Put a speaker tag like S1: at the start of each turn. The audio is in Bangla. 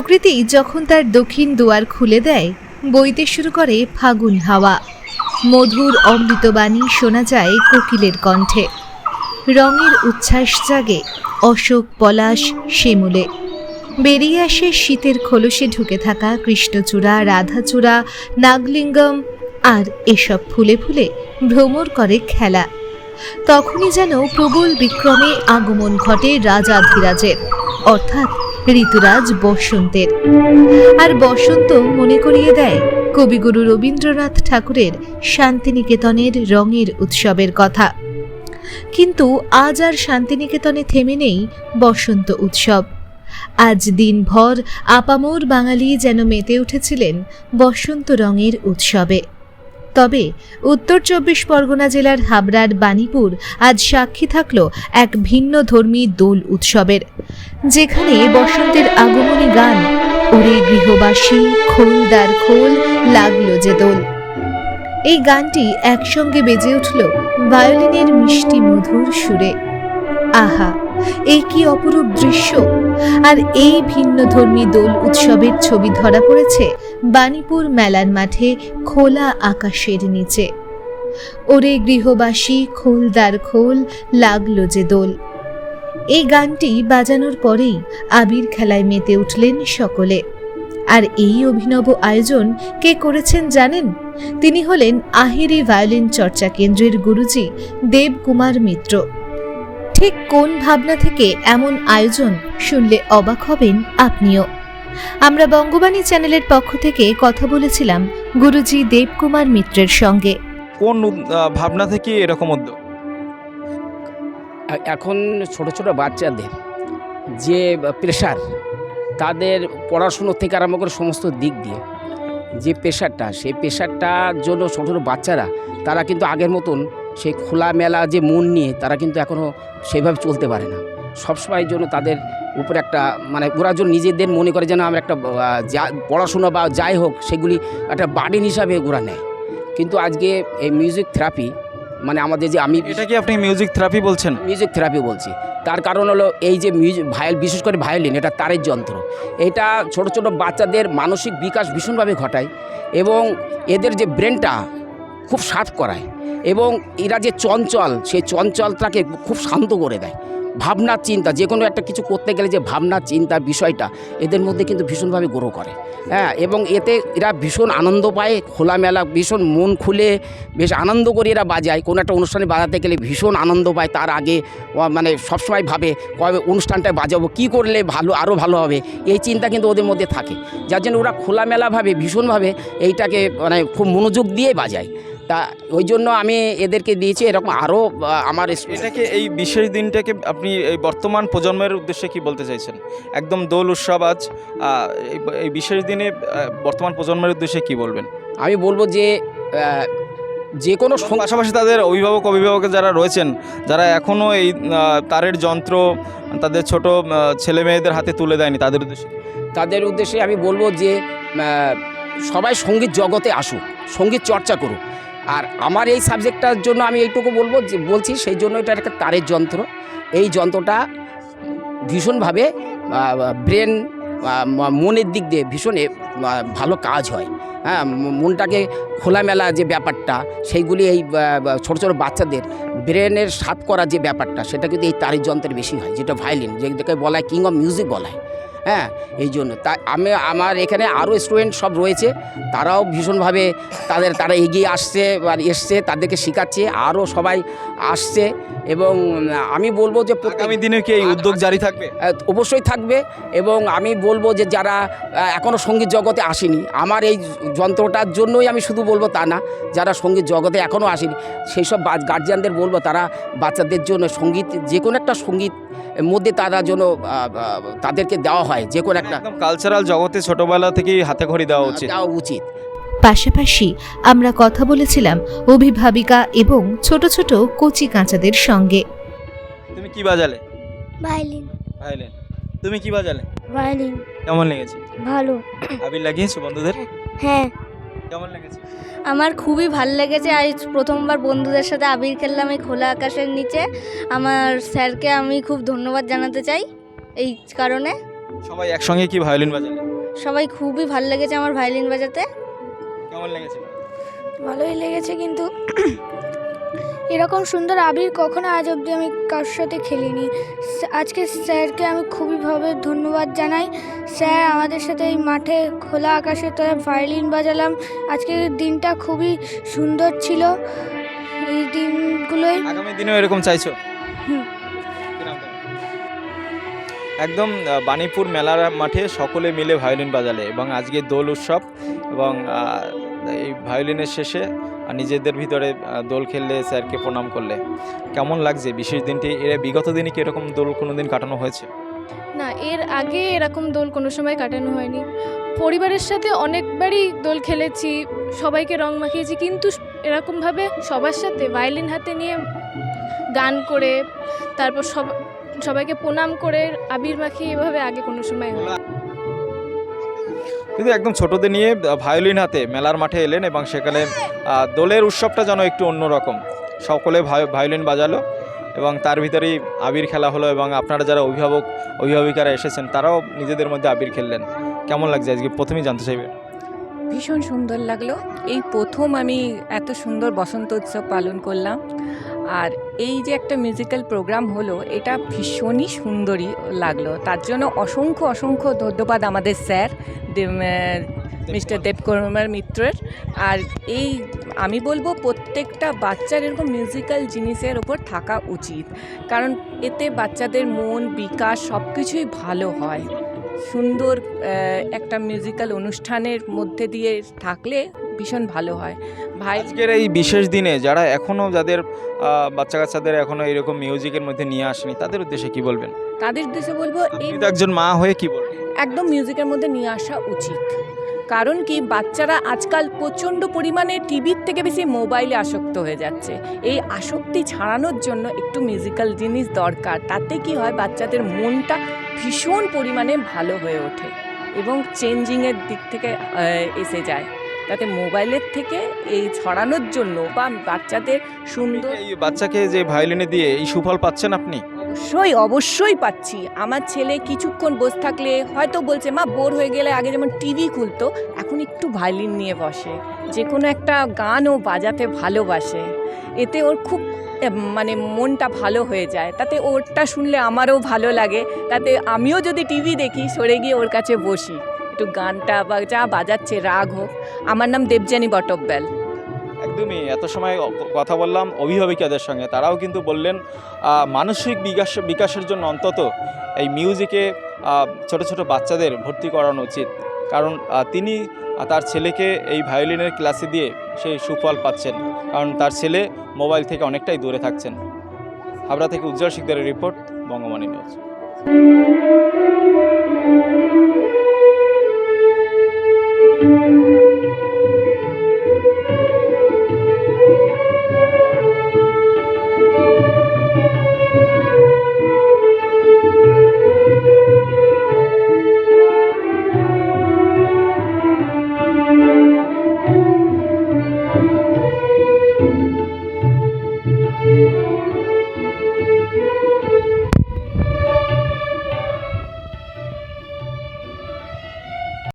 S1: প্রকৃতি যখন তার দক্ষিণ দুয়ার খুলে দেয়, বইতে শুরু করে ফাগুন হাওয়া। মধুর অমৃতবাণী শোনা যায় কোকিলের কণ্ঠে। রঙের উচ্ছ্বাস জাগে অশোক, পলাশ, শিমুলে। বেরিয়ে আসে শীতের খোলসে ঢুকে থাকা কৃষ্ণচূড়া, রাধাচূড়া, নাগলিঙ্গম আর এসব ফুলে ফুলে ভ্রমর করে খেলা। তখনই যেন প্রবল বিক্রমে আগমন ঘটে রাজাধিরাজের অর্থাৎ ঋতুরাজ বসন্তের। আর বসন্ত মনে করিয়ে দেয় কবিগুরু রবীন্দ্রনাথ ঠাকুরের শান্তিনিকেতনের রঙের উৎসবের কথা। কিন্তু আজ আর শান্তিনিকেতনে থেমে নেই বসন্ত উৎসব। আজ দিনভর আপামোর বাঙালি যেন মেতে উঠেছিলেন বসন্ত রঙের উৎসবে। তবে উত্তর চব্বিশ পরগনা জেলার হাবড়ার বাণীপুর আজ সাক্ষী থাকল এক ভিন্ন ধর্মী দোল উৎসবের, যেখানে বসন্তের আগমনী গান ওরে গৃহবাসী, খোলদার খোল, লাগল যে দোল। এই গানটি একসঙ্গে বেজে উঠল ভায়োলিনের মিষ্টি মধুর সুরে। আহা! এই কি অপরূপ দৃশ্য? আর এই ভিন্ন ধর্মী দোল উৎসবের ছবি ধরা পড়েছে বাণীপুর মেলার মাঠে খোলা আকাশের নিচে। ওরে গৃহবাসী খোলদার খোল, লাগল যে দোল। এই গানটি বাজানোর পরেই আবির খেলায় মেতে উঠলেন সকলে। আর এই অভিনব আয়োজন কে করেছেন জানেন? তিনি হলেন আহিরি ভায়োলিন চর্চা কেন্দ্রের গুরুজি দেবকুমার মিত্র। ঠিক কোন ভাবনা থেকে এমন আয়োজন শুনলে অবাক হবেন আপনিও। আমরা বঙ্গবাণী চ্যানেলের পক্ষ থেকে কথা বলেছিলাম গুরুজি দেবকুমার মিত্রের সঙ্গে।
S2: কোন ভাবনা থেকে এরকম উদ্যোগ?
S3: এখন ছোট ছোট বাচ্চাদের যে প্রেশার তাদের পড়াশুনো থেকে আরম্ভ করে সমস্ত দিক দিয়ে যে প্রেশারটা সেই প্রেশারটার জন্য ছোটো ছোটো বাচ্চারা তারা কিন্তু আগের মতন সেই খোলামেলা যে মন নিয়ে তারা কিন্তু এখনও সেইভাবে চলতে পারে না। সবসময়ের জন্য তাদের উপরে একটা মানে ওরা যেন নিজেদের মনে করে যেন আমরা একটা যা পড়াশোনা বা যাই হোক সেগুলি একটা বার্ডেন হিসাবে ওরা নেয়। কিন্তু আজকে এই মিউজিক থেরাপি মানে আমাদের যে আমি
S2: এটা কি আপনি মিউজিক থেরাপি বলছেন?
S3: মিউজিক থেরাপি বলছি। তার কারণ হলো এই যে মিউজিক ভায়োল বিশেষ করে ভায়োলিন এটা তারের যন্ত্র। এটা ছোট ছোট বাচ্চাদের মানসিক বিকাশ ভীষণভাবে ঘটায় এবং এদের যে ব্রেনটা খুব শার্প করায় এবং এরা যে চঞ্চল, সেই চঞ্চলটাকে খুব শান্ত করে দেয়। ভাবনা, চিন্তা, যে কোনো একটা কিছু করতে গেলে যে ভাবনা, চিন্তা, বিষয়টা এদের মধ্যে কিন্তু ভীষণভাবে গ্রো করে। হ্যাঁ এবং এতে এরা ভীষণ আনন্দ পায়, খোলামেলা, ভীষণ মন খুলে, বেশ আনন্দ করে এরা বাজায়। কোনো একটা অনুষ্ঠানে বাজাতে গেলে ভীষণ আনন্দ পায়, তার আগে মানে সবসময় ভাবে, কবে অনুষ্ঠানটায় বাজাবো, কি করলে ভালো আরও ভালো হবে? এই চিন্তা কিন্তু ওদের মধ্যে থাকে। যার জন্য ওরা খোলামেলাভাবে, ভীষণভাবে এইটাকে মানে খুব মনোযোগ দিয়ে বাজায়। তা ওই জন্য আমি এদেরকে দিয়েছি এরকম আরও আমার
S2: এটাকে এই বিশেষ দিনটাকে আপনি এই বর্তমান প্রজন্মের উদ্দেশ্যে কি বলতে চাইছেন? একদম দোল উৎসব আজ এই- বিশেষ দিনে বর্তমান প্রজন্মের উদ্দেশ্যে কি বলবেন?
S3: আমি বলব যে যে কোনো
S2: পাশাপাশি তাদের অভিভাবক অভিভাবক যারা রয়েছেন যারা এখনও এই তারের যন্ত্র তাদের ছোট ছেলে মেয়েদের হাতে তুলে দেয়নি তাদের উদ্দেশ্যে
S3: তাদের উদ্দেশ্যে আমি বলব যে সবাই সংগীত জগতে আসুক সংগীত চর্চা করুক। আর আমার এই সাবজেক্টটার জন্য আমি এইটুকু বলব যে, বলছি সেই জন্য এটা একটা তারের যন্ত্র। এই যন্ত্রটা ভীষণভাবে ব্রেন মনের দিক দিয়ে ভীষণ ভালো কাজ হয়। হ্যাঁ মনটাকে খোলামেলা যে ব্যাপারটা, সেইগুলি এই ছোট ছোট বাচ্চাদের ব্রেনের সাত করা যে ব্যাপারটা, সেটা কিন্তু এই তারের যন্ত্রের বেশি হয়, যেটা ভায়োলিন যেটাকে বলা হয় কিং অফ মিউজিক বলা হয়। হ্যাঁ এই জন্য। তাই আমি আমার এখানে আরও স্টুডেন্ট সব রয়েছে। তারাও ভীষণভাবে তাদের তারা এগিয়ে আসছে বা এসছে তাদেরকে শেখাচ্ছে আরও সবাই আসছে এবং আমি বলব যে
S2: আগামী দিনে কি এই উদ্যোগ জারি থাকবে?
S3: অবশ্যই থাকবে এবং আমি বলব যে যারা এখনও সংগীত জগতে আসেনি আমার এই যন্ত্রটার জন্যই আমি শুধু বলব তা না যারা সংগীত জগতে এখনও আসেনি সেই সব গার্জিয়ানদের বলব তারা বাচ্চাদের জন্য সংগীত যে কোনো একটা সংগীত মধ্যে তারা যেন তাদেরকে দেওয়া হয় যে কোনো একটা
S2: কালচারাল জগতে ছোটবেলা থেকেই হাতে খড়ি দেওয়া উচিত।
S3: দেওয়া উচিত।
S1: পাশাপাশি আমরা কথা বলেছিলাম অভিভাবিকা এবং ছোট ছোট কচি কাঁচাদের সঙ্গে।
S2: তুমি কি বাজালে?
S4: ভায়োলিন।
S2: ভাইলেন তুমি কি বাজালে?
S4: ভায়োলিন।
S2: কেমন লেগেছে?
S4: ভালো।
S2: আবির লাগিয়েছো বন্ধুদের?
S4: হ্যাঁ। আমার খুবই ভালো লেগেছে। আজ প্রথমবার বন্ধুদের সাথে আবির খেললাম এই খোলা আকাশের নিচে। আমার স্যারকে আমি খুব ধন্যবাদ জানাতে চাই এই কারণে।
S2: সবাই একসঙ্গে কি ভায়োলিন বাজালে?
S4: সবাই খুবই ভালো লেগেছে আমার ভায়োলিন বাজাতে।
S2: কেমন লেগেছে?
S5: ভালোই লেগেছে কিন্তু এরকম সুন্দর আবির কখনো আজ অবধি আমি কারোর সাথে খেলিনি। আজকে স্যারকে আমি খুবইভাবে ধন্যবাদ জানাই। স্যার আমাদের সাথে এই মাঠে খোলা আকাশের তলায় ভায়োলিন বাজালাম। আজকের দিনটা খুবই সুন্দর ছিল। এই দিনগুলোই
S2: আগামী দিনেও এরকম চাইছো? একদম বাণীপুর মেলার মাঠে সকলে মিলে ভায়োলিন বাজালে এবং আজকে দোল উৎসব এবং এই ভায়োলিনের শেষে নিজেদের ভিতরে দোল খেললে স্যারকে প্রণাম করলে। কেমন লাগছে? বিশেষ দিনটি, এর বিগত দিনে কি এরকম দোল কোনো দিন কাটানো হয়েছে?
S6: না, এর আগে এরকম দোল কোনো সময় কাটানো হয়নি। পরিবারের সাথে অনেকবারই দোল খেলেছি, সবাইকে রং মাখিয়েছি, কিন্তু এরকমভাবে সবার সাথে ভায়োলিন হাতে নিয়ে গান করে, তারপর সব, সবাইকে প্রণাম করে আবির মাখিয়ে এভাবে আগে কোনো সময় হয়নি।
S2: কিন্তু একদম ছোটদের নিয়ে ভায়োলিন হাতে মেলার মাঠে এলেন এবং সেখানে দোলের উৎসবটা যেন একটু অন্যরকম সকলে ভায়োলিন বাজালো এবং তার ভিতরেই আবির খেলা হলো এবং আপনারা যারা অভিভাবক, অভিভাবিকারা এসেছেন, তারাও নিজেদের মধ্যে আবির খেললেন। কেমন লাগছে আজকে? প্রথমেই জানতে চাইবেন
S7: ভীষণ সুন্দর লাগল। এই প্রথম আমি এত সুন্দর বসন্ত উৎসব পালন করলাম। আর এই যে একটা মিউজিক্যাল প্রোগ্রাম হলো এটা ভীষণই সুন্দরই লাগল। তার জন্য অসংখ্য অসংখ্য ধন্যবাদ আমাদের স্যার মিস্টার দেবকুমার মিত্রের। আর এই আমি বলব প্রত্যেকটা বাচ্চার এরকম মিউজিক্যাল জিনিসের ওপর থাকা উচিত। কারণ এতে বাচ্চাদের মন বিকাশ সব কিছুই ভালো হয়। সুন্দর একটা মিউজিক্যাল অনুষ্ঠানের মধ্যে দিয়ে থাকলে ভীষণ ভালো হয়। ভাই
S2: আজকের এই বিশেষ দিনে যারা এখনও যাদের বাচ্চা কাচ্চাদের এখনও এরকম মিউজিকের মধ্যে নিয়ে আসেনি তাদের উদ্দেশ্যে কি বলবেন?
S7: তাদের উদ্দেশ্যে বলব এই
S2: একজন মা হয়ে কি বলবেন?
S7: একদম মিউজিকের মধ্যে নিয়ে আসা উচিত। কারণ কি, বাচ্চারা আজকাল প্রচণ্ড পরিমাণে টিভির থেকে বেশি মোবাইলে আসক্ত হয়ে যাচ্ছে। এই আসক্তি ছাড়ানোর জন্য একটু মিউজিক্যাল জিনিস দরকার। তাতে কি হয়, বাচ্চাদের মনটা ভীষণ পরিমাণে ভালো হয়ে ওঠে এবং চেঞ্জিংয়ের দিক থেকে এসে যায়। তাতে মোবাইলের থেকে এই ছড়ানোর জন্য বা বাচ্চাদের সুন্দর
S2: বাচ্চাকে যে ভায়োলিনে দিয়ে এই সুফল পাচ্ছেন আপনি?
S7: অবশ্যই অবশ্যই পাচ্ছি। আমার ছেলে কিছুক্ষণ বসে থাকলে হয়তো বলছে, মা, বোর হয়ে গেলে আগে যেমন টিভি খুলতো, এখন একটু ভায়োলিন নিয়ে বসে। যে কোনো একটা গান ও বাজাতে ভালোবাসে। এতে ওর খুব মানে মনটা ভালো হয়ে যায়। তাতে ওরটা শুনলে আমারও ভালো লাগে। তাতে আমিও যদি টিভি দেখি, সরে গিয়ে ওর কাছে বসি। একটু গানটা বা যা বাজাচ্ছে, রাগ হোক। আমার নাম দেবযানী বটব্যাল।
S2: একদমই। এত সময় কথা বললাম অভিভাবিকাদের সঙ্গে। তারাও কিন্তু বললেন মানসিক বিকাশ, বিকাশের জন্য অন্তত এই মিউজিকে ছোট ছোট বাচ্চাদের ভর্তি করানো উচিত। কারণ তিনি তার ছেলেকে এই ভায়োলিনের ক্লাসে দিয়ে সেই সুফল পাচ্ছেন। কারণ তার ছেলে মোবাইল থেকে অনেকটাই দূরে থাকছেন। হাবড়া থেকে উজ্জ্বল শিকদারের রিপোর্ট বঙ্গবাণী নিউজ।